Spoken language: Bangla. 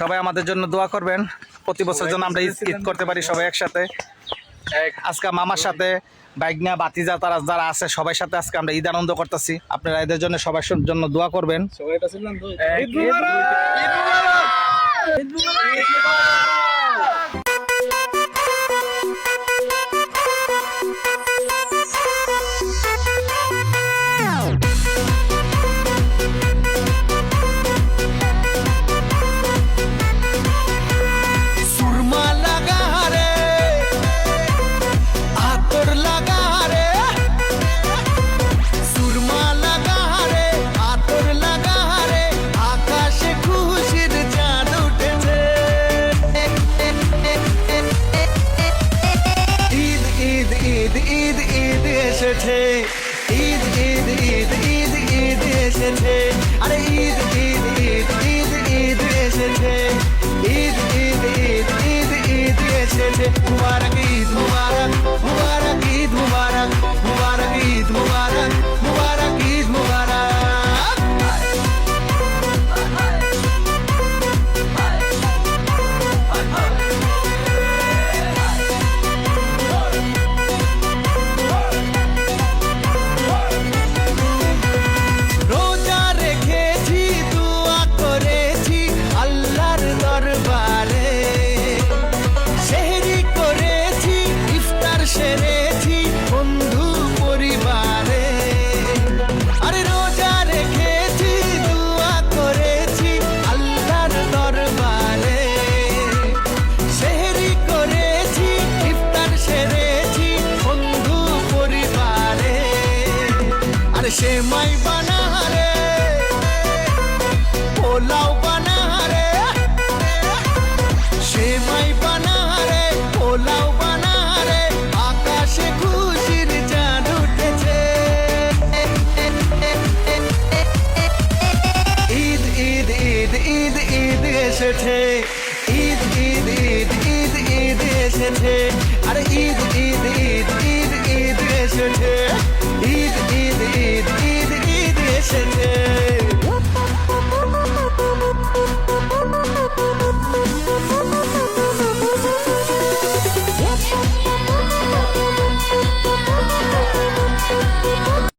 সবাই আমাদের জন্য দোয়া করবেন। প্রতি বছর জন্য আমরা ঈদ ঈদ করতে পারি সবাই একসাথে। আজকে মামার সাথে বাইক নিয়ে বাতিজা তারা যারা আছে সবাই সাথে আজকে আমরা ঈদ আনন্দ করতেছি। আপনারা এদের জন্য সবার জন্য দোয়া করবেন। ঈদ ঈদ ঈদ ঈদ ঈদ এসেছে আরে ঈদ ঈদ ঈদ ঈদ ঈদ এসেছে ঈদ ঈদ ঈদ ঈদ ঈদ এসেছে মুবারক ঈদ মুবারক আরে সে বানা পোলাও বানা রে সে বানা পোলাও বানা রে আকাশে খুশির চাঁদ উঠেছে ঈদ ঈদ ঈদ ঈদ ঈদ এসেছে ঈদ ঈদ ঈদ ঈদ ঈদ এসেছে আরে ঈদ ঈদ ঈদ ঈদ ঈদ এসেছে